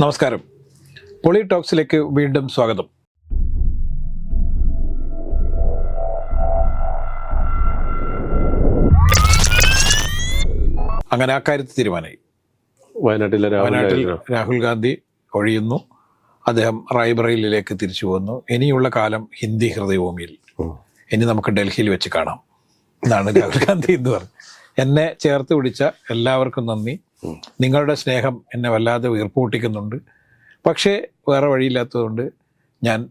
നമസ്കാരം. പൊളി ടോക്സിലേക്ക് വീണ്ടും സ്വാഗതം. അങ്ങനെ ആ കാര്യത്തിൽ തീരുമാനമായി. വയനാട്ടിലെ വയനാട്ടിൽ. രാഹുൽ ഗാന്ധി ഒഴിയുന്നു. അദ്ദേഹം റായ്ബറയിലേക്ക് തിരിച്ചു പോകുന്നു. ഇനിയുള്ള കാലം ഹിന്ദി ഹൃദയഭൂമിയിൽ. ഇനി നമുക്ക് ഡൽഹിയിൽ വെച്ച് കാണാം. എന്നാണ് രാഹുൽ ഗാന്ധി എന്ന് പറഞ്ഞു എന്നെ ചേർത്ത് പിടിച്ച എല്ലാവർക്കും നന്ദി. നിങ്ങളുടെ സ്നേഹം എന്നെ വല്ലാതെ വീർപ്പൂട്ടിക്കുന്നുണ്ട് പക്ഷേ വേറെ വഴിയില്ലാത്തതുകൊണ്ട് ഞാൻ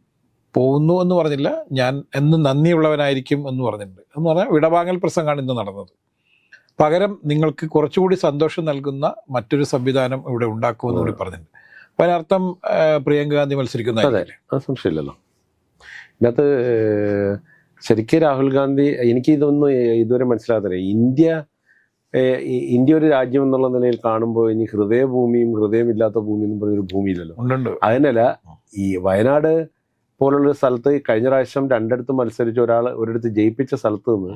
പോകുന്നു എന്ന് പറഞ്ഞില്ല. ഞാൻ എന്നും നന്ദിയുള്ളവനായിരിക്കും എന്ന് പറഞ്ഞിട്ടുണ്ട്. എന്ന് പറഞ്ഞാൽ വിടവാങ്ങൽ പ്രസംഗമാണ് ഇന്ന് നടന്നത്. പകരം നിങ്ങൾക്ക് കുറച്ചുകൂടി സന്തോഷം നൽകുന്ന മറ്റൊരു സംവിധാനം ഇവിടെ ഉണ്ടാക്കുമെന്ന് കൂടി പറഞ്ഞിട്ടുണ്ട്. അപ്പം അതിനർത്ഥം പ്രിയങ്ക ഗാന്ധി മത്സരിക്കുന്ന സംശയമില്ലല്ലോ. ഇതിനകത്ത് ശരിക്കും രാഹുൽ ഗാന്ധി എനിക്ക് ഇതൊന്നും ഇതുവരെ മനസ്സിലാകത്തില്ല ഇന്ത്യ ഇന്ത്യ ഒരു രാജ്യം എന്നുള്ള നിലയിൽ കാണുമ്പോൾ ഇനി ഹൃദയഭൂമിയും ഹൃദയമില്ലാത്ത ഭൂമി എന്ന് പറഞ്ഞൊരു ഭൂമിയില്ലല്ലോ. അതിനല്ല ഈ വയനാട് പോലുള്ള സ്ഥലത്ത് കഴിഞ്ഞ പ്രാവശ്യം രണ്ടിടത്ത് മത്സരിച്ച് ഒരാൾ ഒരിടത്ത് ജയിപ്പിച്ച സ്ഥലത്ത് നിന്ന്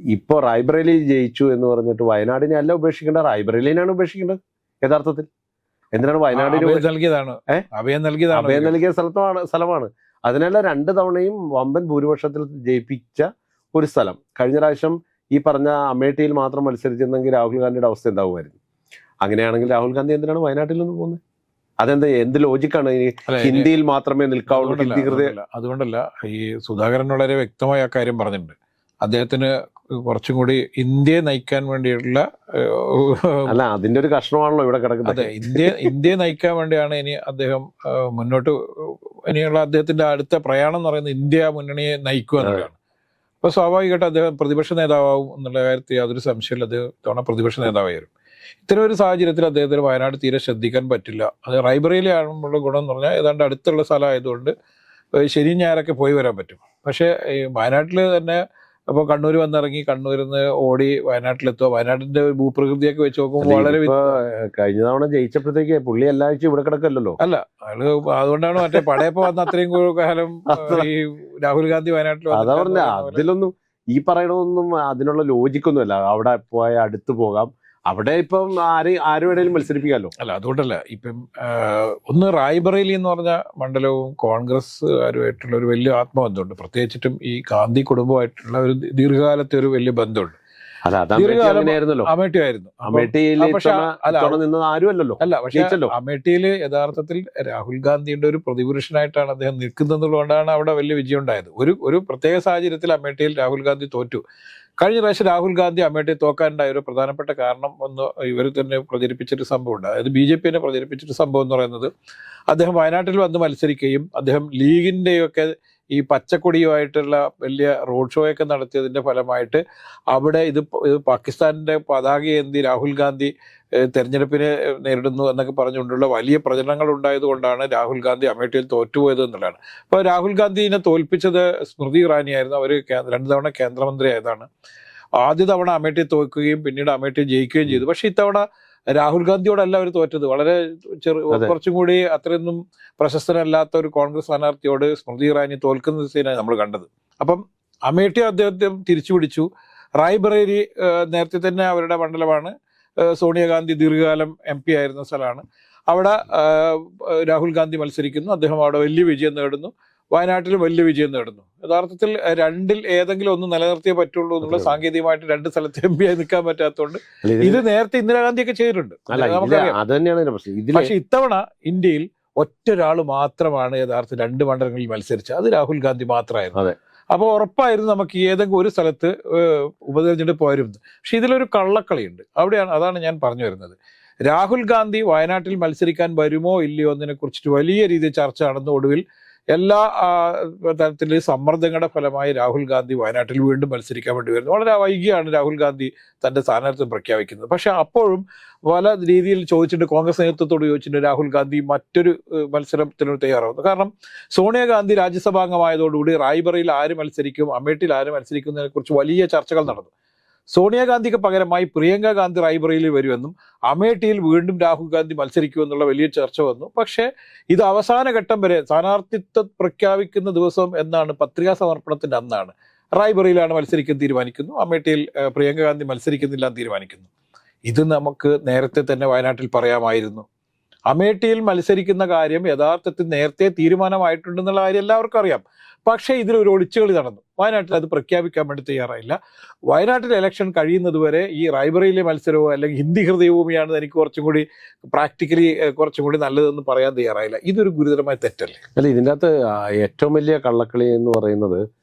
ഇപ്പൊ റായ്ബറേലി ജയിച്ചു എന്ന് പറഞ്ഞിട്ട് വയനാടിനെ അല്ല ഉപേക്ഷിക്കേണ്ട റായ്ബറേലിനാണ് ഉപേക്ഷിക്കേണ്ടത് യഥാർത്ഥത്തിൽ? എന്തിനാണ് വയനാടിന് നൽകിയതാണ്. അഭയം നൽകിയതാണ് അഭയം നൽകിയ സ്ഥലത്താണ് സ്ഥലമാണ്. അതിനല്ല രണ്ട് തവണയും വമ്പൻ ഭൂരിപക്ഷത്തിൽ ജയിപ്പിച്ച ഒരു സ്ഥലം. കഴിഞ്ഞ പ്രാവശ്യം ഈ പറഞ്ഞ അമേഠിയിൽ മാത്രം മത്സരിച്ചിരുന്നെങ്കിൽ രാഹുൽ ഗാന്ധിയുടെ അവസ്ഥ എന്താകുമായിരുന്നു അങ്ങനെയാണെങ്കിൽ രാഹുൽ ഗാന്ധി എന്തിനാണ് വയനാട്ടിൽ നിന്ന് പോകുന്നത് അതെന്താ എന്ത് ലോജിക്കാണ്? ഹിന്ദിയിൽ മാത്രമേ നിൽക്കാവുള്ളൂ ഹിന്ദി ഹൃദയ അതുകൊണ്ടല്ല, ഈ സുധാകരൻ വളരെ വ്യക്തമായ ആ കാര്യം പറഞ്ഞിട്ടുണ്ട്. അദ്ദേഹത്തിന് കുറച്ചും കൂടി ഇന്ത്യയെ നയിക്കാൻ വേണ്ടിയുള്ള അല്ല അതിന്റെ ഒരു കഷ്ണമാണല്ലോ ഇവിടെ കിടക്കുന്നത്. അതെ ഇന്ത്യ ഇന്ത്യയെ നയിക്കാൻ വേണ്ടിയാണ് ഇനി അദ്ദേഹം മുന്നോട്ട് ഇനിയുള്ള അദ്ദേഹത്തിന്റെ അടുത്ത പ്രയാണം എന്ന് പറയുന്നത് ഇന്ത്യ മുന്നണിയെ നയിക്കുക എന്നുള്ളതാണ്. അപ്പൊ സ്വാഭാവികമായിട്ട് അദ്ദേഹം പ്രതിപക്ഷ നേതാവും എന്നുള്ള കാര്യത്തിൽ യാതൊരു സംശയമില്ല. അദ്ദേഹം തവണ പ്രതിപക്ഷ നേതാവായിരുന്നു. ഇത്തരം ഒരു സാഹചര്യത്തിൽ അദ്ദേഹത്തിന് വയനാട് തീരെ ശ്രദ്ധിക്കാൻ പറ്റില്ല. അത് റൈബറയിലെ ആകുമ്പോൾ ഗുണം എന്ന് പറഞ്ഞാൽ ഏതാണ്ട് അടുത്തുള്ള സ്ഥലമായതുകൊണ്ട് ശനിയും ഞായറൊക്കെ പോയി വരാൻ പറ്റും. പക്ഷേ ഈ വയനാട്ടിൽ തന്നെ അപ്പോൾ കണ്ണൂർ വന്നിറങ്ങി കണ്ണൂരിൽ നിന്ന് ഓടി വയനാട്ടിലെത്തുക വയനാട്ടിന്റെ ഭൂപ്രകൃതിയൊക്കെ വെച്ച് നോക്കുമ്പോൾ വളരെ കഴിഞ്ഞ തവണ ജയിച്ചപ്പോഴത്തേക്ക് പുള്ളി എല്ലാ ആഴ്ചയും ഇവിടെ കിടക്കല്ലോ അല്ല അയാൾ അതുകൊണ്ടാണ് മറ്റേ പടയപ്പ വന്ന അത്രയും കാലം ഈ രാഹുൽ ഗാന്ധി വയനാട്ടിൽ അതാ പറഞ്ഞ അതിലൊന്നും ഈ പറയണതൊന്നും അതിനുള്ള ലോജിക്കൊന്നുമല്ല. അവിടെ പോയ അടുത്ത് പോകാം. അവിടെ ഇപ്പം ആര് ആരും വേണേലും മത്സരിപ്പിക്കാമല്ലോ അല്ല അതുകൊണ്ടല്ല. ഇപ്പം ഒന്ന് റായ്ബറേലി എന്ന് പറഞ്ഞ മണ്ഡലവും കോൺഗ്രസ്സുകാരുമായിട്ടുള്ള ഒരു വലിയ ആത്മബന്ധമുണ്ട്. പ്രത്യേകിച്ചിട്ടും ഈ ഗാന്ധി കുടുംബമായിട്ടുള്ള ഒരു ദീർഘകാലത്തെ ഒരു വലിയ ബന്ധമുണ്ട്. അല്ല അത് ദീർഘകാലം അങ്ങനെയായിരുന്നല്ലോ. അമേഠി ആയിരുന്നു അമേഠിയിൽ ആ, പക്ഷെ ഇത്തവണ അല്ല, നിന്നത് പക്ഷേ. അമേഠിയിൽ യഥാർത്ഥത്തിൽ രാഹുൽ ഗാന്ധിയുടെ ഒരു പ്രതിപുരുഷനായിട്ടാണ് അദ്ദേഹം നിൽക്കുന്നതുകൊണ്ടാണ് അവിടെ വലിയ വിജയം ഉണ്ടായത്. ഒരു ഒരു പ്രത്യേക സാഹചര്യത്തിൽ അമേഠിയിൽ രാഹുൽ ഗാന്ധി തോറ്റു. കഴിഞ്ഞ പ്രാവശ്യം രാഹുൽ ഗാന്ധി അമേഠി തോക്കാനുണ്ടായ ഒരു പ്രധാനപ്പെട്ട കാരണം ഒന്ന് ഇവർ തന്നെ പ്രചരിപ്പിച്ചൊരു സംഭവമുണ്ട്. അതായത് ബി ജെ പിന്നെ പ്രചരിപ്പിച്ചൊരു സംഭവം എന്ന് പറയുന്നത് അദ്ദേഹം വയനാട്ടിൽ വന്ന് മത്സരിക്കുകയും അദ്ദേഹം ലീഗിന്റെയൊക്കെ ഈ പച്ചക്കൊടിയുമായിട്ടുള്ള വലിയ റോഡ് ഷോ ഒക്കെ നടത്തിയതിന്റെ ഫലമായിട്ട് അവിടെ ഇത് പ- ഇത് പാകിസ്ഥാനിന്റെ പതാക ഏന്തി രാഹുൽ ഗാന്ധി തെരഞ്ഞെടുപ്പിനെ നേരിടുന്നു എന്നൊക്കെ പറഞ്ഞുകൊണ്ടുള്ള വലിയ പ്രചരണങ്ങൾ ഉണ്ടായതുകൊണ്ടാണ് രാഹുൽ ഗാന്ധി അമേഠിയിൽ തോറ്റുപോയത് എന്നുള്ളതാണ്. അപ്പോൾ രാഹുൽ ഗാന്ധിനെ തോൽപ്പിച്ചത് സ്മൃതി ഇറാനി ആയിരുന്നു. അവർ രണ്ട് തവണ കേന്ദ്രമന്ത്രി ആയതാണ് ആദ്യ തവണ അമേഠി തോൽക്കുകയും പിന്നീട് അമേഠി ജയിക്കുകയും ചെയ്തു. പക്ഷേ ഇത്തവണ രാഹുൽ ഗാന്ധിയോടല്ല അവർ തോറ്റത്. വളരെ ചെറു. കുറച്ചും കൂടി അത്രയൊന്നും പ്രശസ്തനല്ലാത്ത ഒരു കോൺഗ്രസ് സ്ഥാനാർത്ഥിയോട് സ്മൃതി ഇറാനി തോൽക്കുന്ന സീനാണ് നമ്മൾ കണ്ടത്. അപ്പം അമേഠി അദ്ദേഹത്തെ തിരിച്ചു പിടിച്ചു റായ്ബറേലി നേരത്തെ തന്നെ അവരുടെ മണ്ഡലമാണ്. സോണിയാഗാന്ധി ദീർഘകാലം എം പി ആയിരുന്ന സ്ഥലമാണ്. അവിടെ രാഹുൽ ഗാന്ധി മത്സരിക്കുന്നു. അദ്ദേഹം അവിടെ വലിയ വിജയം നേടുന്നു. വയനാട്ടിലും വലിയ വിജയം നേടുന്നു. യഥാർത്ഥത്തിൽ രണ്ടിൽ ഏതെങ്കിലും ഒന്ന് നിലനിർത്തിയേ പറ്റുള്ളൂ എന്നുള്ള. സാങ്കേതികമായിട്ട് രണ്ട് സ്ഥലത്ത് എം പി ആയി നിൽക്കാൻ പറ്റാത്തതുകൊണ്ട് ഇത് നേരത്തെ ചെയ്തിട്ടുണ്ട്. ഇതിന്റെ പ്രശ്നം. ഇതിൽ പക്ഷെ ഇത്തവണ ഇന്ത്യയിൽ ഒറ്റൊരാൾ മാത്രമാണ് യഥാർത്ഥ രണ്ട് മണ്ഡലങ്ങളിൽ മത്സരിച്ചത്. അത് രാഹുൽ ഗാന്ധി മാത്രമായിരുന്നു. അപ്പൊ അപ്പോൾ ഉറപ്പായിരുന്നു നമുക്ക് ഏതെങ്കിലും ഒരു സ്ഥലത്ത് ഉപതെരഞ്ഞെടുപ്പ് വരുന്നത് പക്ഷെ ഇതിലൊരു കള്ളക്കളിയുണ്ട്. അവിടെയാണ് അതാണ് ഞാൻ പറഞ്ഞു വരുന്നത്. രാഹുൽ ഗാന്ധി വയനാട്ടിൽ മത്സരിക്കാൻ വരുമോ ഇല്ലയോ എന്നതിനെ കുറിച്ചിട്ട് വലിയ രീതിയിൽ ചർച്ച നടന്ന ഒടുവിൽ എല്ലാ തരത്തിലെ സമ്മർദ്ദങ്ങളുടെ ഫലമായി രാഹുൽ ഗാന്ധി വയനാട്ടിൽ വീണ്ടും മത്സരിക്കാൻ വേണ്ടി വരുന്നു. വളരെ വൈകിയാണ് രാഹുൽ ഗാന്ധി തന്റെ സ്ഥാനാർത്ഥിത്വം പ്രഖ്യാപിക്കുന്നത്. പക്ഷേ അപ്പോഴും പല രീതിയിൽ ചോദിച്ചിട്ട് കോൺഗ്രസ് നേതൃത്വത്തോട് ചോദിച്ചിട്ട് രാഹുൽ ഗാന്ധി മറ്റൊരു മത്സരത്തിന് തയ്യാറാവുന്നു. കാരണം സോണിയാഗാന്ധി രാജ്യസഭാംഗമായതോടുകൂടി റായ്ബറയിൽ ആര് മത്സരിക്കും അമേഠിയിൽ ആര് മത്സരിക്കും എന്നതിനെ കുറിച്ച് വലിയ ചർച്ചകൾ നടന്നു. സോണിയാഗാന്ധിക്ക് പകരമായി പ്രിയങ്ക ഗാന്ധി റായ്ബറയിൽ വരുമെന്നും അമേഠിയിൽ വീണ്ടും രാഹുൽ ഗാന്ധി മത്സരിക്കുമെന്നുള്ള വലിയ ചർച്ച വന്നു. പക്ഷേ ഇത് അവസാന ഘട്ടം വരെ സ്ഥാനാർത്ഥിത്വം പ്രഖ്യാപിക്കുന്ന ദിവസം എന്നാണ് പത്രികാ സമർപ്പണത്തിന്റെ അന്നാണ് റായ്ബറയിലാണ് മത്സരിക്കാൻ തീരുമാനിക്കുന്നു. അമേഠിയിൽ പ്രിയങ്ക ഗാന്ധി മത്സരിക്കുന്നില്ല തീരുമാനിക്കുന്നു. ഇത് നമുക്ക് നേരത്തെ തന്നെ വയനാട്ടിൽ പറയാമായിരുന്നു. അമേഠിയിൽ മത്സരിക്കുന്ന കാര്യം യഥാർത്ഥത്തിൽ നേരത്തെ തീരുമാനമായിട്ടുണ്ടെന്നുള്ള കാര്യം എല്ലാവർക്കും അറിയാം. പക്ഷേ ഇതിലൊരു ഒളിച്ചുകളി നടന്നു. വയനാട്ടിൽ അത് പ്രഖ്യാപിക്കാൻ വേണ്ടി തയ്യാറായില്ല. വയനാട്ടിലെ ഇലക്ഷൻ കഴിയുന്നതുവരെ ഈ റായ്ബറയിലെ മത്സരവും അല്ലെങ്കിൽ ഹിന്ദി ഹൃദയഭൂമിയാണ് എനിക്ക് കുറച്ചും കൂടി പ്രാക്ടിക്കലി കുറച്ചും കൂടി നല്ലതെന്ന് പറയാൻ തയ്യാറായില്ല. ഇതൊരു ഗുരുതരമായ തെറ്റല്ലേ? അല്ല ഇതിന്റെ അകത്ത് ഏറ്റവും വലിയ കള്ളക്കളി എന്ന് പറയുന്നത്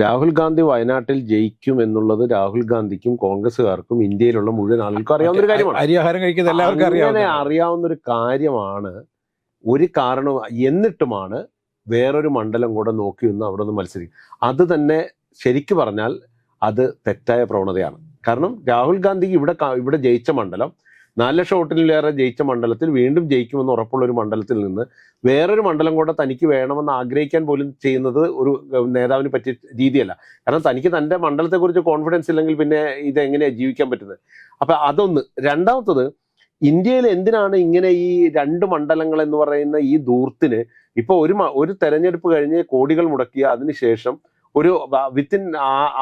രാഹുൽ ഗാന്ധി വയനാട്ടിൽ ജയിക്കും എന്നുള്ളത് രാഹുൽ ഗാന്ധിക്കും കോൺഗ്രസ്സുകാർക്കും ഇന്ത്യയിലുള്ള മുഴുവൻ ആളുകൾക്കും അറിയാവുന്ന ഒരു കാര്യമാണ്. അരിയാഹാരം കഴിക്കുന്ന എല്ലാവർക്കും അങ്ങനെ അറിയാം അറിയാവുന്ന ഒരു കാര്യമാണ്. ഒരു കാരണം എന്നിട്ടുമാണ് വേറൊരു മണ്ഡലം കൂടെ നോക്കി നിന്ന് അവിടെ നിന്ന് മത്സരിക്കും. അത് തന്നെ ശരിക്കു പറഞ്ഞാൽ അത് തെറ്റായ പ്രവണതയാണ്. കാരണം രാഹുൽ ഗാന്ധിക്ക് ഇവിടെ ഇവിടെ ജയിച്ച മണ്ഡലം നാല് ലക്ഷം വോട്ടിലേറെ ജയിച്ച മണ്ഡലത്തിൽ വീണ്ടും ജയിക്കുമെന്ന് ഉറപ്പുള്ള ഒരു മണ്ഡലത്തിൽ നിന്ന് വേറൊരു മണ്ഡലം കൂടെ തനിക്ക് വേണമെന്ന് ആഗ്രഹിക്കാൻ പോലും ചെയ്യുന്നത് ഒരു നേതാവിന് പറ്റിയ രീതിയല്ല. കാരണം തനിക്ക് തന്റെ മണ്ഡലത്തെക്കുറിച്ച് കോൺഫിഡൻസ് ഇല്ലെങ്കിൽ പിന്നെ ഇത് എങ്ങനെയാണ് ജീവിക്കാൻ പറ്റുന്നത്? അപ്പൊ അതൊന്ന്. രണ്ടാമത്തത് ഇന്ത്യയിൽ എന്തിനാണ് ഇങ്ങനെ ഈ രണ്ട് മണ്ഡലങ്ങൾ എന്ന് പറയുന്ന ഈ ദൂർത്തിന് ഇപ്പൊ ഒരു ഒരു തെരഞ്ഞെടുപ്പ് കഴിഞ്ഞ് കോടികൾ മുടക്കിയ അതിനുശേഷം ഒരു വിത്തിൻ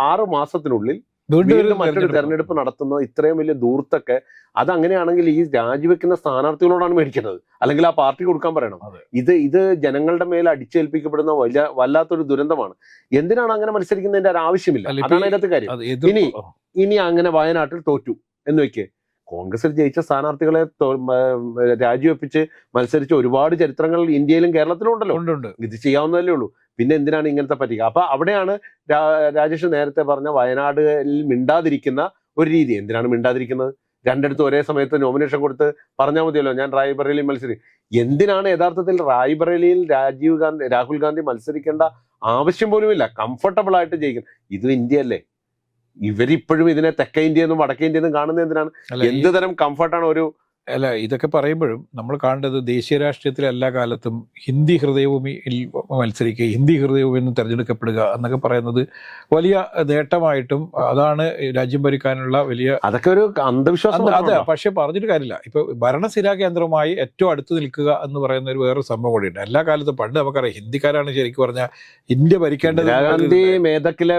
ആറ് മാസത്തിനുള്ളിൽ വീണ്ടും മറ്റൊരു തെരഞ്ഞെടുപ്പ്. നടത്തുന്നത് നടത്തുന്ന ഇത്രയും വലിയ ദൂർത്തൊക്കെ അത് അങ്ങനെയാണെങ്കിൽ ഈ രാജിവെക്കുന്ന സ്ഥാനാർത്ഥികളോടാണ് മേടിക്കുന്നത്. അല്ലെങ്കിൽ ആ പാർട്ടി കൊടുക്കാൻ പറയണം. ഇത് ഇത് ജനങ്ങളുടെ മേലെ അടിച്ചേൽപ്പിക്കപ്പെടുന്ന വലിയ വല്ലാത്തൊരു ദുരന്തമാണ്. എന്തിനാണ് അങ്ങനെ മത്സരിക്കുന്നതിന്റെ ഒരു ആവശ്യമില്ല? അതാണ് അതിനകത്ത് കാര്യം. ഇനി ഇനി അങ്ങനെ വയനാട്ടിൽ തോറ്റു എന്ന് വെക്ക്. കോൺഗ്രസിൽ ജയിച്ച സ്ഥാനാർത്ഥികളെ രാജിവെപ്പിച്ച് മത്സരിച്ച ഒരുപാട് ചരിത്രങ്ങൾ ഇന്ത്യയിലും കേരളത്തിലും ഉണ്ടല്ലോ. ഉണ്ട് ഉണ്ട്. ഇത് ചെയ്യാവുന്നതല്ലേ ഉള്ളൂ. പിന്നെ എന്തിനാണ് ഇങ്ങനത്തെ പറ്റിക അപ്പൊ അവിടെയാണ് രാജേഷ് നേരത്തെ പറഞ്ഞ വയനാടിൽ മിണ്ടാതിരിക്കുന്ന ഒരു രീതി. എന്തിനാണ് മിണ്ടാതിരിക്കുന്നത്? രണ്ടിടത്ത് ഒരേ സമയത്ത് നോമിനേഷൻ കൊടുത്ത് പറഞ്ഞാൽ മതിയല്ലോ ഞാൻ റായ്ബറേലി മത്സരി എന്തിനാണ് യഥാർത്ഥത്തിൽ റായ്ബറേലിയിൽ രാജീവ് ഗാന്ധി രാഹുൽ ഗാന്ധി മത്സരിക്കേണ്ട ആവശ്യം പോലുമില്ല? കംഫർട്ടബിൾ ആയിട്ട് ജയിക്കും. ഇത് ഇന്ത്യ അല്ലേ ഇവരിപ്പോഴും ഇതിനെ തെക്കേ ഇന്ത്യ എന്നും വടക്കേ ഇന്ത്യ എന്നും കാണുന്നത് എന്തിനാണ്? എന്ത് തരം കംഫർട്ടാണ് ഒരു അല്ല ഇതൊക്കെ പറയുമ്പോഴും നമ്മൾ കാണേണ്ടത് ദേശീയ രാഷ്ട്രീയത്തിലെ എല്ലാ കാലത്തും ഹിന്ദി ഹൃദയഭൂമിയിൽ മത്സരിക്കുക ഹിന്ദി ഹൃദയഭൂമി എന്ന് തിരഞ്ഞെടുക്കപ്പെടുക എന്നൊക്കെ പറയുന്നത് വലിയ നേട്ടമായിട്ടും അതാണ് രാജ്യം ഭരിക്കാനുള്ള വലിയ അതൊക്കെ ഒരു അന്ധവിശ്വാസം അതെ. പക്ഷെ പറഞ്ഞിട്ട് കാര്യമില്ല. ഇപ്പൊ ഭരണസിരാ കേന്ദ്രമായി ഏറ്റവും അടുത്ത് നിൽക്കുക എന്ന് പറയുന്ന ഒരു വേറൊരു സംഭവം കൂടിയുണ്ട്. എല്ലാ കാലത്തും പണ്ട് നമുക്കറിയാം ഹിന്ദിക്കാരാണ് ശരിക്കും പറഞ്ഞാൽ ഇന്ത്യ ഭരിക്കേണ്ടത് ഗാന്ധി മേധക്കിലെ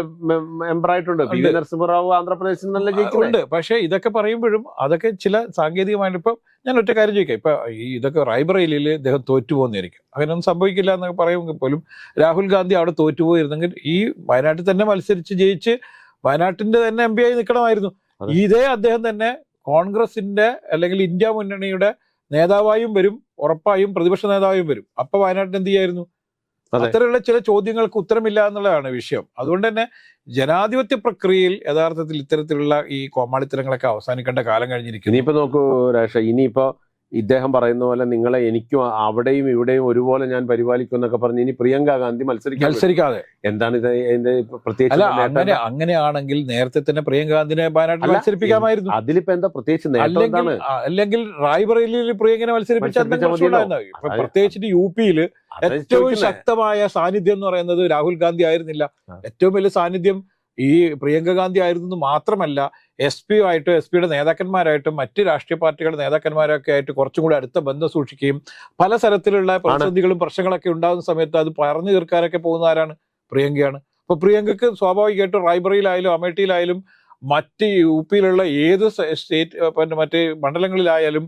നരസിംഹറാവു ആന്ധ്രാപ്രദേശിൽ നല്ല ജയിക്കുന്നുണ്ട് പക്ഷേ ഇതൊക്കെ പറയുമ്പോഴും അതൊക്കെ ചില സാങ്കേതികമായിട്ട് ഇപ്പൊ ഞാൻ ഒറ്റ കാര്യം ചോദിക്കാം ഇപ്പൊ ഈ ഇതൊക്കെ റായ്ബറേലിയിൽ ഇദ്ദേഹം തോറ്റുപോകുന്നതായിരിക്കും അങ്ങനെയൊന്നും സംഭവിക്കില്ല എന്നൊക്കെ പറയുമെങ്കിൽ പോലും രാഹുൽ ഗാന്ധി അവിടെ തോറ്റുപോയിരുന്നെങ്കിൽ ഈ വയനാട്ടിൽ തന്നെ മത്സരിച്ച് ജയിച്ച് വയനാട്ടിന്റെ തന്നെ എം പി ആയി നിൽക്കണമായിരുന്നു. ഇതേ അദ്ദേഹം തന്നെ കോൺഗ്രസിന്റെ അല്ലെങ്കിൽ ഇന്ത്യ മുന്നണിയുടെ നേതാവായും വരും ഉറപ്പായും പ്രതിപക്ഷ നേതാവായും വരും അപ്പൊ വയനാട്ടിൽ എന്ത് ചെയ്യായിരുന്നു. അത്തരമുള്ള ചില ചോദ്യങ്ങൾക്ക് ഉത്തരമില്ല എന്നുള്ളതാണ് വിഷയം. അതുകൊണ്ട് തന്നെ ജനാധിപത്യ പ്രക്രിയയിൽ യഥാർത്ഥത്തിൽ ഇത്തരത്തിലുള്ള ഈ കോമാളിത്തരങ്ങളൊക്കെ അവസാനിക്കേണ്ട കാലം കഴിഞ്ഞിരിക്കുന്നു. ഇനിയിപ്പോ നോക്കൂ രാഷ ഇനിയിപ്പോ ഇദ്ദേഹം പറയുന്ന പോലെ നിങ്ങളെ എനിക്കും അവിടെയും ഇവിടെയും ഒരുപോലെ ഞാൻ പരിപാലിക്കും എന്നൊക്കെ പറഞ്ഞ് ഇനി പ്രിയങ്ക ഗാന്ധി മത്സരിക്കാൻ മത്സരിക്കാതെ. എന്താണ് ഇത്? എന്റെ പ്രത്യേകിച്ച് അങ്ങനെ? അങ്ങനെയാണെങ്കിൽ നേരത്തെ തന്നെ പ്രിയങ്ക ഗാന്ധിനെ വയനാട്ടിൽ മത്സരിപ്പിക്കാമായിരുന്നു. അതിലിപ്പോ എന്താ പ്രത്യേകിച്ച് നേട്ടം അല്ലെങ്കിൽ റായ്ബറേലിയിൽ പ്രിയങ്കനെ മത്സരിപ്പിച്ചാൽ പ്രത്യേകിച്ച് യു പിയിൽ ഏറ്റവും ശക്തമായ സാന്നിധ്യം എന്ന് പറയുന്നത് രാഹുൽ ഗാന്ധി ആയിരുന്നില്ല. ഏറ്റവും വലിയ സാന്നിധ്യം ഈ പ്രിയങ്ക ഗാന്ധി ആയിരുന്നു മാത്രമല്ല എസ് പി ആയിട്ടും എസ് പിയുടെ നേതാക്കന്മാരായിട്ടും മറ്റ് രാഷ്ട്രീയ പാർട്ടികളുടെ നേതാക്കന്മാരൊക്കെ ആയിട്ട് കുറച്ചും കൂടി അടുത്ത ബന്ധം സൂക്ഷിക്കുകയും പല തരത്തിലുള്ള പ്രതിസന്ധികളും പ്രശ്നങ്ങളൊക്കെ ഉണ്ടാകുന്ന സമയത്ത് അത് പറഞ്ഞു തീർക്കാനൊക്കെ പോകുന്ന ആരാണ്? പ്രിയങ്കയാണ്. അപ്പൊ പ്രിയങ്കക്ക് സ്വാഭാവികമായിട്ടും റായ്ബറിയിലായാലും അമേഠിയിലായാലും മറ്റ് യു പിയിലുള്ള ഏത് സ്റ്റേറ്റ് പിന്നെ മറ്റ് മണ്ഡലങ്ങളിലായാലും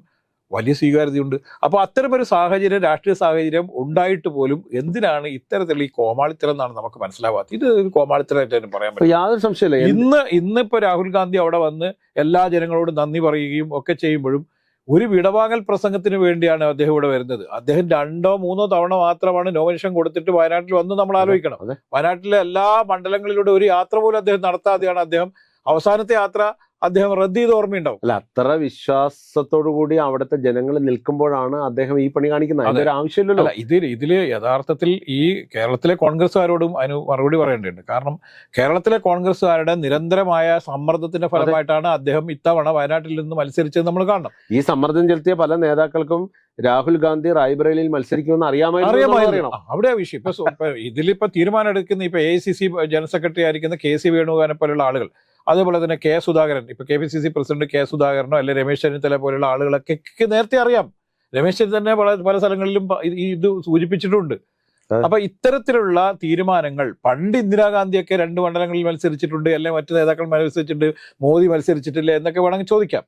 വലിയ സ്വീകാര്യതയുണ്ട്. അപ്പൊ അത്തരമൊരു സാഹചര്യം രാഷ്ട്രീയ സാഹചര്യം ഉണ്ടായിട്ട് പോലും എന്തിനാണ് ഇത്തരത്തിലുള്ള ഈ കോമാളിത്തരം എന്നാണ് നമുക്ക് മനസ്സിലാവാത്തത്? ഇത് ഒരു കോമാളിത്തരമായിട്ട് തന്നെ പറയാൻ പറ്റും. യാതൊരു സംശയമില്ല ഇന്ന് ഇന്നിപ്പോ രാഹുൽ ഗാന്ധി അവിടെ വന്ന് എല്ലാ ജനങ്ങളോടും നന്ദി പറയുകയും ഒക്കെ ചെയ്യുമ്പോഴും ഒരു വിടവാങ്ങൽ പ്രസംഗത്തിന് വേണ്ടിയാണ് അദ്ദേഹം ഇവിടെ വരുന്നത്. അദ്ദേഹം രണ്ടോ മൂന്നോ തവണ മാത്രമാണ് നോമിനേഷൻ കൊടുത്തിട്ട് വയനാട്ടിൽ വന്ന് നമ്മൾ ആലോചിക്കണം. വയനാട്ടിലെ എല്ലാ മണ്ഡലങ്ങളിലൂടെ ഒരു യാത്ര പോലും അദ്ദേഹം നടത്താതെയാണ് അദ്ദേഹം അവസാനത്തെ യാത്ര അദ്ദേഹം റദ്ദ് ചെയ്ത് ഓർമ്മയുണ്ടാവും. അല്ല അത്ര വിശ്വാസത്തോടു കൂടി അവിടുത്തെ ജനങ്ങൾ നിൽക്കുമ്പോഴാണ് അദ്ദേഹം ഈ പണി കാണിക്കുന്നത്. അതിന്റെ ഒരു ആവശ്യമില്ലല്ലോ. ഇതിൽ ഇതിൽ യഥാർത്ഥത്തിൽ ഈ കേരളത്തിലെ കോൺഗ്രസ്സുകാരോടും അതിന് മറുപടി പറയേണ്ടതുണ്ട്. കാരണം കേരളത്തിലെ കോൺഗ്രസ്സുകാരുടെ നിരന്തരമായ സമ്മർദ്ദത്തിന്റെ ഫലമായിട്ടാണ് അദ്ദേഹം ഇത്തവണ വയനാട്ടിൽ നിന്ന് മത്സരിച്ചത് നമ്മൾ കാണണം. ഈ സമ്മർദ്ദം ചെലുത്തിയ പല നേതാക്കൾക്കും രാഹുൽ ഗാന്ധി റായ്ബറേലിയിൽ മത്സരിക്കുമെന്ന് അറിയാമായിരുന്നു അവിടെ വിഷയം. ഇപ്പൊ ഇതിലിപ്പോ തീരുമാനം എടുക്കുന്ന ഇപ്പൊ A C C general secretary ആയിരിക്കുന്ന കെ സി വേണുഗോപാലെ പോലുള്ള ആളുകൾ. അതേപോലെ തന്നെ കെ സുധാകരൻ. ഇപ്പൊ K P C C president K സുധാകരനോ അല്ലെ രമേശ് ചെന്നിത്തല പോലുള്ള ആളുകളൊക്കെ ക്ക് നേരത്തെ അറിയാം. രമേശ് തന്നെ പല പല സ്ഥലങ്ങളിലും ഇത് സൂചിപ്പിച്ചിട്ടുണ്ട്. അപ്പൊ ഇത്തരത്തിലുള്ള തീരുമാനങ്ങൾ പണ്ട് ഇന്ദിരാഗാന്ധിയൊക്കെ രണ്ട് മണ്ഡലങ്ങളിൽ മത്സരിച്ചിട്ടുണ്ട് അല്ലെങ്കിൽ മറ്റു നേതാക്കൾ മത്സരിച്ചിട്ടുണ്ട് മോദി മത്സരിച്ചിട്ടില്ല എന്നൊക്കെ വേണമെങ്കിൽ ചോദിക്കാം.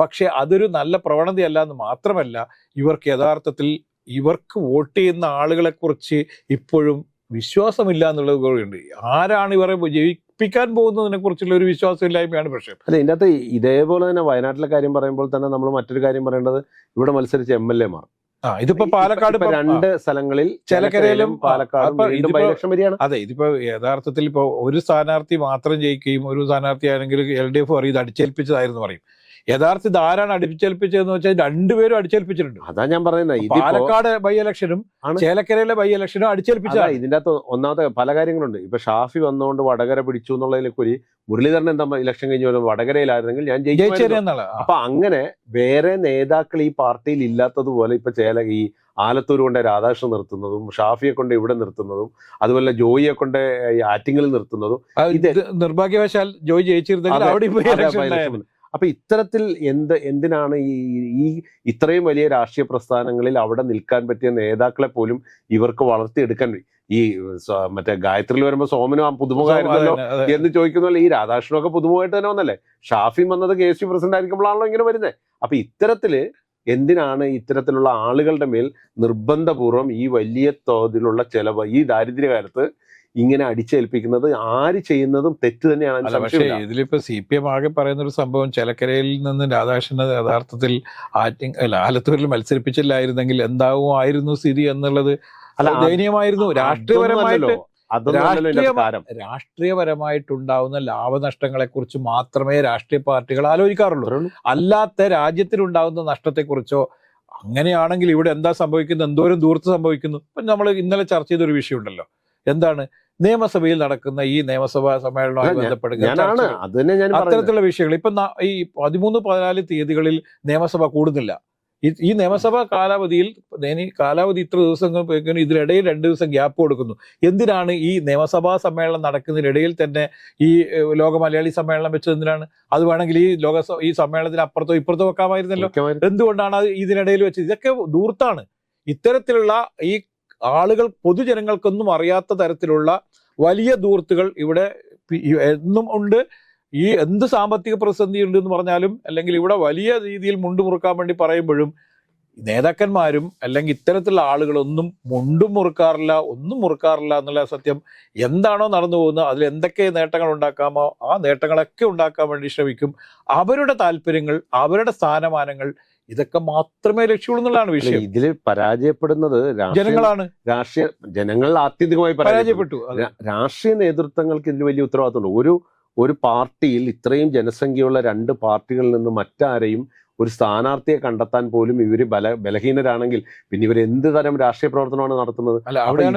പക്ഷെ അതൊരു നല്ല പ്രവണതയല്ല എന്ന് മാത്രമല്ല ഇവർക്ക് യഥാർത്ഥത്തിൽ ഇവർക്ക് വോട്ട് ചെയ്യുന്ന ആളുകളെ കുറിച്ച് ഇപ്പോഴും വിശ്വാസമില്ല എന്നുള്ളത് കൂടെയുണ്ട് ആരാണ് ഇവരെ ജയിപ്പിക്കാൻ പോകുന്നതിനെ കുറിച്ചുള്ള ഒരു വിശ്വാസമില്ലായ്മയാണ് പക്ഷേ. അല്ല ഇതിന്റെ അകത്ത് ഇതേപോലെ തന്നെ വയനാട്ടിലെ കാര്യം പറയുമ്പോൾ തന്നെ നമ്മൾ മറ്റൊരു കാര്യം പറയേണ്ടത് ഇവിടെ മത്സരിച്ച എം എൽ എമാർ ആ ഇതിപ്പോ പാലക്കാട് രണ്ട് സ്ഥലങ്ങളിൽ ചിലക്കരയിലും പാലക്കാട് അതെ ഇതിപ്പോ യഥാർത്ഥത്തിൽ ഇപ്പോ ഒരു സ്ഥാനാർത്ഥി മാത്രം ജയിക്കുകയും ഒരു സ്ഥാനാർത്ഥി ആണെങ്കിൽ എൽ ഡി എഫ് പറയും ഇത് അടിച്ചേൽപ്പിച്ചതായിരുന്നു പറയും. യഥാർത്ഥ ഇത് ആരാണ് അടിച്ചേൽപ്പിച്ചതെന്ന് വെച്ചാൽ രണ്ടുപേരും അടിച്ചേൽപ്പിച്ചിട്ടുണ്ട്. അതാ ഞാൻ പറയുന്നത് പാലക്കാട് ബൈ ഇലക്ഷനും ചേലക്കരയിലെ ബൈ ഇലക്ഷനും അടിച്ചേൽപ്പിച്ച ഇതിന്റെ അകത്ത് ഒന്നാമത്തെ പല കാര്യങ്ങളുണ്ട്. ഇപ്പൊ ഷാഫി വന്നുകൊണ്ട് വടകര പിടിച്ചു എന്നുള്ളതിലേക്ക് ഒരു മുരളീധരൻ എന്താ ഇലക്ഷൻ കഴിഞ്ഞ വടകരയിലായിരുന്നെങ്കിൽ ഞാൻ ജയിച്ചേനെ ജയിച്ചു അപ്പൊ അങ്ങനെ വേറെ നേതാക്കൾ ഈ പാർട്ടിയിൽ ഇല്ലാത്തതുപോലെ ഇപ്പൊ ചേല ഈ ആലത്തൂർ കൊണ്ട് രാധാകൃഷ്ണൻ നിർത്തുന്നതും ഷാഫിയെ കൊണ്ട് ഇവിടെ നിർത്തുന്നതും അതുപോലെ ജോയിയെ കൊണ്ട് ഈ ആറ്റിങ്ങൽ നിർത്തുന്നതും ഇത് നിർഭാഗ്യവശാൽ ജോയി ജയിച്ചിരുന്നെങ്കിൽ അവിടെ അപ്പൊ ഇത്തരത്തിൽ എന്ത് എന്തിനാണ് ഈ ഈ ഇത്രയും വലിയ രാഷ്ട്രീയ പ്രസ്ഥാനങ്ങളിൽ അവിടെ നിൽക്കാൻ പറ്റിയ നേതാക്കളെ പോലും ഇവർക്ക് വളർത്തിയെടുക്കാൻ ഈ മറ്റേ ഗായത്രിയിൽ വരുമ്പോ സോമനും ആ പുതുമുഖമായിരുന്നല്ലോ. എന്ന് ചോദിക്കുന്നല്ലോ ഈ രാധാകൃഷ്ണനൊക്കെ പുതുമുഖമായിട്ട് തന്നെ വന്നല്ലേ ഷാഫി വന്നത് കെ എസ് യു പ്രസിഡന്റ് ആയിരിക്കുമ്പോഴാണല്ലോ ഇങ്ങനെ വരുന്നത് അപ്പൊ ഇത്തരത്തിൽ എന്തിനാണ് ഇത്തരത്തിലുള്ള ആളുകളുടെ മേൽ നിർബന്ധപൂർവം ഈ വലിയ തോതിലുള്ള ചെലവ് ഈ ദാരിദ്ര്യകാലത്ത് ഇങ്ങനെ അടിച്ചേൽപ്പിക്കുന്നത് ആര് ചെയ്യുന്നതും തെറ്റ് തന്നെയാണ് പക്ഷേ. ഇതിലിപ്പോ സി പി എം ആകെ പറയുന്ന ഒരു സംഭവം ചിലക്കരയിൽ നിന്ന് രാധാകൃഷ്ണനെ യഥാർത്ഥത്തിൽ ആറ്റി അല്ല ആലത്തൂരിൽ മത്സരിപ്പിച്ചില്ലായിരുന്നെങ്കിൽ എന്താവുമായിരുന്നു സ്ഥിതി എന്നുള്ളത് അല്ല, ദയനീയമായിരുന്നു. രാഷ്ട്രീയപരമായിട്ട്. രാഷ്ട്രീയപരമായിട്ടുണ്ടാവുന്ന ലാഭനഷ്ടങ്ങളെ കുറിച്ച് മാത്രമേ രാഷ്ട്രീയ പാർട്ടികൾ ആലോചിക്കാറുള്ളൂ. അല്ലാത്ത രാജ്യത്തിനുണ്ടാവുന്ന നഷ്ടത്തെക്കുറിച്ചോ അങ്ങനെയാണെങ്കിൽ ഇവിടെ എന്താ സംഭവിക്കുന്നത്? എന്തോരം ദൂരത്ത് സംഭവിക്കുന്നു? ഇപ്പൊ നമ്മൾ ഇന്നലെ ചർച്ച ചെയ്തൊരു വിഷയമുണ്ടല്ലോ. എന്താണ്? നിയമസഭയിൽ നടക്കുന്ന ഈ നിയമസഭാ സമ്മേളനവുമായി പറയുന്നത്. അത്തരത്തിലുള്ള വിഷയങ്ങൾ. ഇപ്പൊ ഈ പതിമൂന്ന് പതിനാല് തീയതികളിൽ നിയമസഭ കൂടുന്നില്ല. ഈ- നിയമസഭാ കാലാവധിയിൽ കാലാവധി ഇത്ര ദിവസങ്ങൾ പോയിക്കുന്നു ഇതിനിടയിൽ രണ്ട് ദിവസം ഗ്യാപ്പ് കൊടുക്കുന്നു. എന്തിനാണ് ഈ നിയമസഭാ സമ്മേളനം നടക്കുന്നതിനിടയിൽ തന്നെ ഈ ലോക മലയാളി സമ്മേളനം വെച്ചത് എന്തിനാണ്? അത് വേണമെങ്കിൽ ഈ ലോക ഈ സമ്മേളനത്തിന് അപ്പുറത്തോ ഇപ്പുറത്തോ വെക്കാമായിരുന്നല്ലോ. എന്തുകൊണ്ടാണ് അത് ഇതിനിടയിൽ വെച്ചത്? ഇതൊക്കെ ദൂർത്താണ് ഇത്തരത്തിലുള്ള ഈ ആളുകൾ പൊതുജനങ്ങൾക്കൊന്നും അറിയാത്ത തരത്തിലുള്ള വലിയ ദൂർത്തുകൾ ഇവിടെ എന്നും ഉണ്ട്. ഈ എന്ത് സാമ്പത്തിക പ്രതിസന്ധി ഉണ്ട് എന്ന് പറഞ്ഞാലും അല്ലെങ്കിൽ ഇവിടെ വലിയ രീതിയിൽ മുണ്ടുമുറുക്കാൻ വേണ്ടി പറയുമ്പോഴും നേതാക്കന്മാരും അല്ലെങ്കിൽ ഇത്തരത്തിലുള്ള ആളുകളൊന്നും മുണ്ടും മുറുക്കാറില്ല ഒന്നും മുറുക്കാറില്ല എന്നുള്ള സത്യം എന്താണോ നടന്നു പോകുന്നത് അതിൽ എന്തൊക്കെ നേട്ടങ്ങൾ ഉണ്ടാക്കാമോ ആ നേട്ടങ്ങളൊക്കെ ഉണ്ടാക്കാൻ വേണ്ടി ശ്രമിക്കും. അവരുടെ താല്പര്യങ്ങൾ അവരുടെ സ്ഥാനമാനങ്ങൾ ഇതൊക്കെ മാത്രമേ ലക്ഷ്യമുള്ളൂ എന്നുള്ളതാണ് വിഷയം. ഇതിൽ പരാജയപ്പെടുന്നത് ജനങ്ങളാണ്. രാഷ്ട്രീയ ജനങ്ങൾ ആത്യന്തികമായി പരാജയപ്പെട്ടു. രാഷ്ട്രീയ നേതൃത്വങ്ങൾക്ക് ഇതിൽ വലിയ ഉത്തരവാദിത്തമുണ്ട്. ഒരു ഒരു പാർട്ടിയിൽ ഇത്രയും ജനസംഖ്യയുള്ള രണ്ട് പാർട്ടികളിൽ നിന്ന് മറ്റാരെയും ഒരു സ്ഥാനാർത്ഥിയെ കണ്ടെത്താൻ പോലും ഇവർ ബല ബലഹീനരാണെങ്കിൽ പിന്നെ ഇവർ എന്ത് തരം രാഷ്ട്രീയ പ്രവർത്തനമാണ് നടത്തുന്നത്?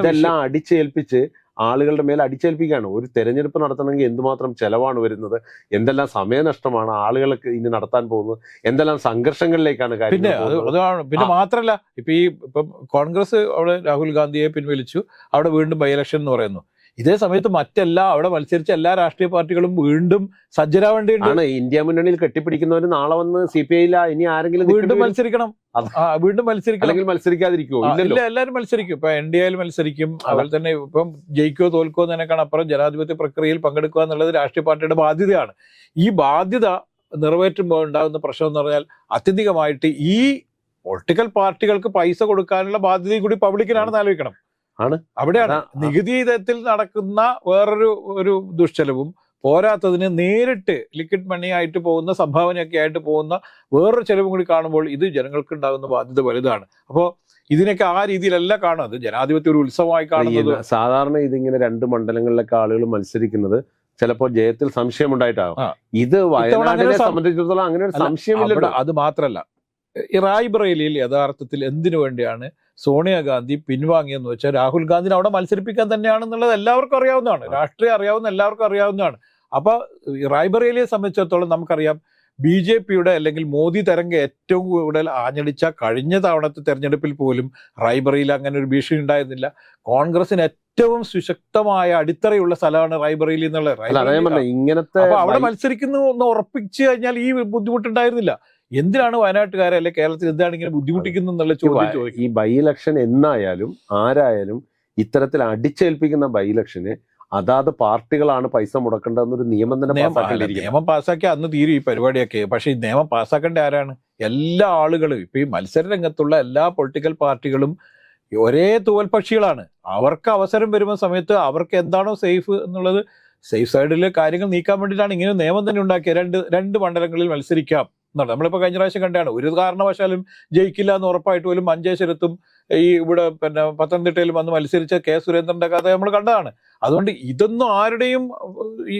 ഇതെല്ലാം അടിച്ചേൽപ്പിച്ച് ആളുകളുടെ മേൽ അടിച്ചേൽപ്പിക്കുകയാണ്. ഒരു തെരഞ്ഞെടുപ്പ് നടത്തണമെങ്കിൽ എന്തുമാത്രം ചെലവാണ് വരുന്നത്? എന്തെല്ലാം സമയനഷ്ടമാണ് ആളുകൾക്ക് ഇനി നടത്താൻ പോകുന്നത്? എന്തെല്ലാം സംഘർഷങ്ങളിലേക്കാണ് പിന്നെ കാര്യങ്ങൾ പോകുന്നത്. അതാണ് പിന്നെ. മാത്രല്ല ഇപ്പൊ ഈ ഇപ്പം കോൺഗ്രസ് അവിടെ രാഹുൽ ഗാന്ധിയെ പിൻവലിച്ചു. അവിടെ വീണ്ടും ബൈ ഇലക്ഷൻ എന്ന് പറയുന്നു. ഇതേ സമയത്ത് മറ്റെല്ലാ അവിടെ മത്സരിച്ച എല്ലാ രാഷ്ട്രീയ പാർട്ടികളും വീണ്ടും സജ്ജരാവേണ്ടിയിട്ടാണ് ഇന്ത്യ മുന്നണിയിൽ കെട്ടിപ്പിടിക്കുന്നവർ നാളെ വന്ന് സി പി ഐയില ഇനി ആരെങ്കിലും വീണ്ടും മത്സരിക്കണം. ആ, വീണ്ടും മത്സരിക്കണം. അല്ലെങ്കിൽ മത്സരിക്കാതിരിക്കുമോ ഇല്ല എല്ലാവരും മത്സരിക്കും. ഇപ്പൊ എൻ ഡി എയിൽ മത്സരിക്കും. അതുപോലെ തന്നെ ഇപ്പം ജയിക്കോ തോൽക്കോ എന്നതിനേക്കാൾ അപ്പുറം ജനാധിപത്യ പ്രക്രിയയിൽ പങ്കെടുക്കുക എന്നുള്ളത് രാഷ്ട്രീയ പാർട്ടിയുടെ ബാധ്യതയാണ്. ഈ ബാധ്യത നിറവേറ്റുമ്പോൾ ഉണ്ടാകുന്ന പ്രശ്നം എന്ന് പറഞ്ഞാൽ ആത്യന്തികമായിട്ട് ഈ പൊളിറ്റിക്കൽ പാർട്ടികൾക്ക് പൈസ കൊടുക്കാനുള്ള ബാധ്യതയും കൂടി പബ്ലിക്കിനാണെന്ന് ആലോചിക്കണം. ആണ്. അവിടെയാണ്. നികുതിയിതത്തിൽ നടക്കുന്ന വേറൊരു ഒരു ദുഷ്ചലവും പോരാത്തതിന് നേരിട്ട് ലിക്വിഡ് മണി ആയിട്ട് പോകുന്ന സംഭാവനയൊക്കെ ആയിട്ട് പോകുന്ന വേറൊരു ചെലവും കൂടി കാണുമ്പോൾ ഇത് ജനങ്ങൾക്ക് ഉണ്ടാകുന്ന ബാധ്യത വലുതാണ്. അപ്പോൾ ഇതിനൊക്കെ ആ രീതിയിലല്ല കാണുന്നത് ജനാധിപത്യ ഒരു ഉത്സവമായി കാണുന്നത്. സാധാരണ ഇതിങ്ങനെ രണ്ട് മണ്ഡലങ്ങളിലൊക്കെ ആളുകൾ മത്സരിക്കുന്നത് ചിലപ്പോൾ ജയത്തിൽ സംശയമുണ്ടായിട്ടാകും. ഇത് വയനാടിനെ സംബന്ധിച്ചിടത്തോളം അങ്ങനെ ഒരു സംശയമില്ല അത് മാത്രല്ല. റായ്ബറേലിയിൽ യഥാർത്ഥത്തിൽ എന്തിനു വേണ്ടിയാണ് സോണിയാഗാന്ധി പിൻവാങ്ങിയെന്ന് വെച്ചാൽ രാഹുൽ ഗാന്ധിനെ അവിടെ മത്സരിപ്പിക്കാൻ തന്നെയാണെന്നുള്ളത് എല്ലാവർക്കും അറിയാവുന്നതാണ്. രാഷ്ട്രീയം അറിയാവുന്ന എല്ലാവർക്കും അറിയാവുന്നതാണ്. അപ്പൊ ഈ റായ്ബറേലിയെ സംബന്ധിച്ചിടത്തോളം നമുക്കറിയാം ബി ജെ പിയുടെ അല്ലെങ്കിൽ മോദി തരംഗ ഏറ്റവും കൂടുതൽ ആഞ്ഞടിച്ച കഴിഞ്ഞ തവണത്തെ തെരഞ്ഞെടുപ്പിൽ പോലും റായ്ബറയിൽ അങ്ങനെ ഒരു ഭീഷണി ഉണ്ടായിരുന്നില്ല. കോൺഗ്രസിന് ഏറ്റവും സുശക്തമായ അടിത്തറയുള്ള സ്ഥലമാണ് റായ്ബറയിൽ എന്നുള്ളത്. ഇങ്ങനത്തെ അവിടെ മത്സരിക്കുന്നു എന്ന് ഉറപ്പിച്ചു കഴിഞ്ഞാൽ ഈ ബുദ്ധിമുട്ടുണ്ടായിരുന്നില്ല. എന്തിനാണ് വയനാട്ടുകാരെ അല്ലെ കേരളത്തിൽ എന്താണ് ഇങ്ങനെ ബുദ്ധിമുട്ടിക്കുന്നത് എന്നുള്ള ചോദ്യം ചോദിക്കും. ഈ ബൈ ഇലക്ഷൻ എന്നായാലും ആരായാലും ഇത്തരത്തിൽ അടിച്ചേൽപ്പിക്കുന്ന ബൈ ഇലക്ഷന് അതാത് പാർട്ടികളാണ് പൈസ മുടക്കേണ്ടതെന്നൊരു നിയമം തന്നെ നിയമം പാസ്സാക്കിയ പാസ്സാക്കി അന്ന് തീരും ഈ പരിപാടിയൊക്കെ. പക്ഷെ ഈ നിയമം പാസ്സാക്കേണ്ട ആരാണ്? എല്ലാ ആളുകളും. ഇപ്പൊ ഈ മത്സര രംഗത്തുള്ള എല്ലാ പൊളിറ്റിക്കൽ പാർട്ടികളും ഒരേ തൂവൽപക്ഷികളാണ് അവർക്ക് അവസരം വരുന്ന സമയത്ത് അവർക്ക് എന്താണോ സേഫ് എന്നുള്ളത് സേഫ് സൈഡിലെ കാര്യങ്ങൾ നീക്കാൻ വേണ്ടിയിട്ടാണ് ഇങ്ങനെ നിയമം തന്നെ ഉണ്ടാക്കിയത്. രണ്ട് രണ്ട് മണ്ഡലങ്ങളിൽ മത്സരിക്കാം. എന്നുള്ളത് നമ്മളിപ്പോൾ കഴിഞ്ഞ പ്രാവശ്യം കണ്ടാണ് ഒരു കാരണവശാലും ജയിക്കില്ല എന്ന് ഉറപ്പായിട്ട് പോലും മഞ്ചേശ്വരത്തും ഈ ഇവിടെ പിന്നെ പത്തനംതിട്ടയിലും വന്ന് മത്സരിച്ച കെ സുരേന്ദ്രന്റെ കഥ നമ്മൾ കണ്ടതാണ്. അതുകൊണ്ട് ഇതൊന്നും ആരുടെയും ഈ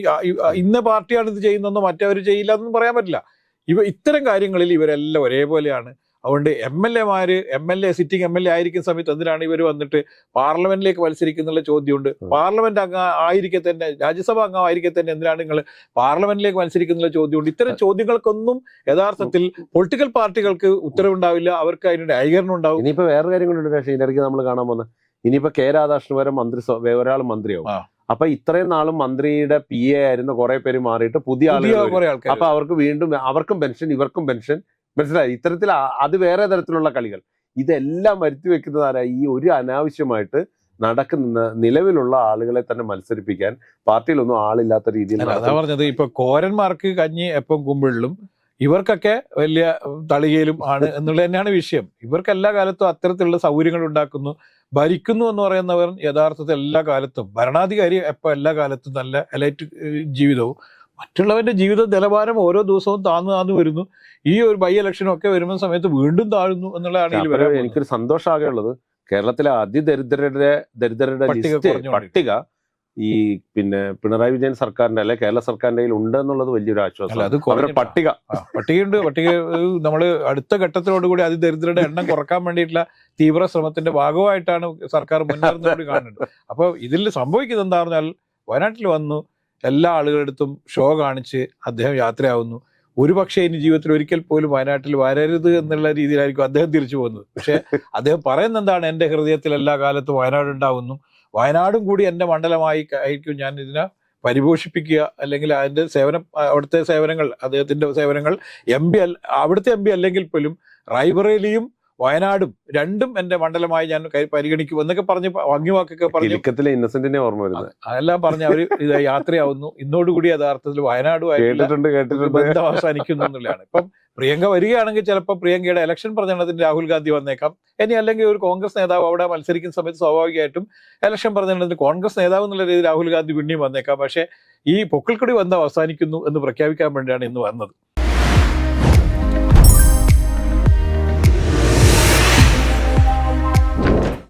ഇന്ന പാർട്ടിയാണ് ഇത് ചെയ്യുന്നതെന്നോ മറ്റവർ ചെയ്യില്ല എന്നൊന്നും പറയാൻ പറ്റില്ല. ഇവ ഇത്തരം കാര്യങ്ങളിൽ ഇവരെല്ലാം ഒരേപോലെയാണ്. അതുകൊണ്ട് M L എമാര് M L A sitting M L A ആയിരിക്കുന്ന സമയത്ത് എന്തിനാണ് ഇവർ വന്നിട്ട് പാർലമെന്റിലേക്ക് മത്സരിക്കുന്നുള്ള ചോദ്യമുണ്ട്? പാർലമെന്റ് അംഗം ആയിരിക്കെ തന്നെ രാജ്യസഭ അംഗം ആയിരിക്കെ തന്നെ എന്തിനാണ് നിങ്ങൾ പാർലമെന്റിലേക്ക് മത്സരിക്കുന്നുള്ള ചോദ്യമുണ്ട്? ഇത്തരം ചോദ്യങ്ങൾക്കൊന്നും യഥാർത്ഥത്തിൽ പൊളിറ്റിക്കൽ പാർട്ടികൾക്ക് ഉത്തരവുണ്ടാവില്ല. അവർക്ക് അതിനൊരു ഐകരണം ഉണ്ടാവും ഇനിയിപ്പോ വേറെ കാര്യം കൂടി പക്ഷേ ഇതിനിടയ്ക്ക് നമ്മൾ കാണാൻ പോകുന്ന ഇനിയിപ്പോ കെ രാധാകൃഷ്ണൻ വരെ മന്ത്രി ഒരാൾ മന്ത്രിയാവും. അപ്പൊ ഇത്രയും നാളും മന്ത്രിയുടെ പി എ ആയിരുന്ന കുറെ പേര് മാറിയിട്ട് പുതിയ ആളുകൾ അപ്പൊ അവർക്ക് വീണ്ടും അവർക്കും പെൻഷൻ ഇവർക്കും പെൻഷൻ മനസ്സിലായി? ഇത്തരത്തിൽ അത് വേറെ തരത്തിലുള്ള കളികൾ. ഇതെല്ലാം വരുത്തി വെക്കുന്നത് ആരാ? ഈ ഒരു അനാവശ്യമായിട്ട് നടക്കുന്ന നിലവിലുള്ള ആളുകളെ തന്നെ മത്സരിപ്പിക്കാൻ പാർട്ടിയിലൊന്നും ആളില്ലാത്ത രീതിയിൽ അതാ പറഞ്ഞത്. ഇപ്പൊ കോരന്മാർക്ക് കഞ്ഞി എപ്പം കുമ്പിളിലും ഇവർക്കൊക്കെ വലിയ തളികയിലും ആണ് എന്നുള്ളത് തന്നെയാണ് വിഷയം. ഇവർക്ക് എല്ലാ കാലത്തും അത്തരത്തിലുള്ള സൗകര്യങ്ങൾ ഉണ്ടാക്കുന്നു. ഭരിക്കുന്നു എന്ന് പറയുന്നവർ യഥാർത്ഥത്തിൽ എല്ലാ കാലത്തും. ഭരണാധികാരി എപ്പോൾ എല്ലാ കാലത്തും നല്ല എലൈറ്റ് ജീവിതവും. മറ്റുള്ളവന്റെ ജീവിത നിലവാരം ഓരോ ദിവസവും താന്നു താന്നു വരുന്നു. ഈ ഒരു ബൈ ഒക്കെ വരുന്ന സമയത്ത് വീണ്ടും താഴുന്നു എന്നുള്ളതാണ്. എനിക്കൊരു സന്തോഷമാകെ ഉള്ളത് കേരളത്തിലെ അതിദരിദ്രരുടെ ദരിദ്രരുടെ പട്ടിക പട്ടിക ഈ പിന്നെ പിണറായി വിജയൻ സർക്കാരിന്റെ അല്ലെ കേരള സർക്കാരിന്റെ കയ്യിൽ ഉണ്ട് എന്നുള്ളത് വലിയൊരു ആശ്വാസം. അത് പട്ടിക. പട്ടികയുണ്ട്. പട്ടിക നമ്മൾ അടുത്ത ഘട്ടത്തിലോടുകൂടി അതിദരിദ്രരുടെ എണ്ണം കുറയ്ക്കാൻ വേണ്ടിയിട്ടുള്ള തീവ്ര ശ്രമത്തിന്റെ ഭാഗമായിട്ടാണ് സർക്കാർ മുന്നേറുന്നതോട് കാണുന്നത്. അപ്പോൾ ഇതിൽ സംഭവിക്കുന്നത് എന്താണെന്നാൽ പറഞ്ഞാൽ വയനാട്ടിൽ വന്നു. എല്ലാ ആളുകളടുത്തും ഷോ കാണിച്ച് അദ്ദേഹം യാത്രയാവുന്നു. ഒരു പക്ഷേ ഇനി ജീവിതത്തിൽ ഒരിക്കൽ പോലും വയനാട്ടിൽ വരരുത് എന്നുള്ള രീതിയിലായിരിക്കും അദ്ദേഹം തിരിച്ചു പോകുന്നത്. പക്ഷേ അദ്ദേഹം പറയുന്ന എന്താണ് എന്റെ ഹൃദയത്തിൽ എല്ലാ കാലത്തും വയനാട് ഉണ്ടാവുന്നു. വയനാടും കൂടി എന്റെ മണ്ഡലമായി ആയിരിക്കും ഞാൻ ഇതിനെ പരിപോഷിപ്പിക്കുക. അല്ലെങ്കിൽ അതിന്റെ സേവനം അവിടുത്തെ സേവനങ്ങൾ അദ്ദേഹത്തിന്റെ സേവനങ്ങൾ എം പി അവിടുത്തെ എം പി അല്ലെങ്കിൽ പോലും റായ്ബറേലിയും വയനാടും രണ്ടും എന്റെ മണ്ഡലമായി ഞാൻ പരിഗണിക്കും എന്നൊക്കെ പറഞ്ഞ് ഭംഗിവാക്കൊക്കെ പറഞ്ഞു ഇന്നസെന്റിനെ ഓർമ്മ വരുന്നത്. അതെല്ലാം പറഞ്ഞ് അവർ ഇത് യാത്രയാവുന്നു. ഇന്നോടുകൂടി യഥാർത്ഥത്തിൽ വയനാടുമായിട്ട് ബന്ധം അവസാനിക്കുന്നു എന്നുള്ളതാണ്. ഇപ്പം പ്രിയങ്ക വരികയാണെങ്കിൽ ചിലപ്പോൾ പ്രിയങ്കയുടെ ഇലക്ഷൻ പ്രചരണത്തിന് രാഹുൽ ഗാന്ധി വന്നേക്കാം. ഇനി അല്ലെങ്കിൽ ഒരു കോൺഗ്രസ് നേതാവ് അവിടെ മത്സരിക്കുന്ന സമയത്ത് സ്വാഭാവികമായിട്ടും ഇലക്ഷൻ പ്രചരണത്തിന് കോൺഗ്രസ് നേതാവ് എന്നുള്ള രീതിയിൽ രാഹുൽ ഗാന്ധി പിന്നെയും വന്നേക്കാം. പക്ഷേ ഈ പൊക്കിൾക്കൊടി ബന്ധം അവസാനിക്കുന്നു എന്ന് പ്രഖ്യാപിക്കാൻ വേണ്ടിയാണ് ഇന്ന് വന്നത്.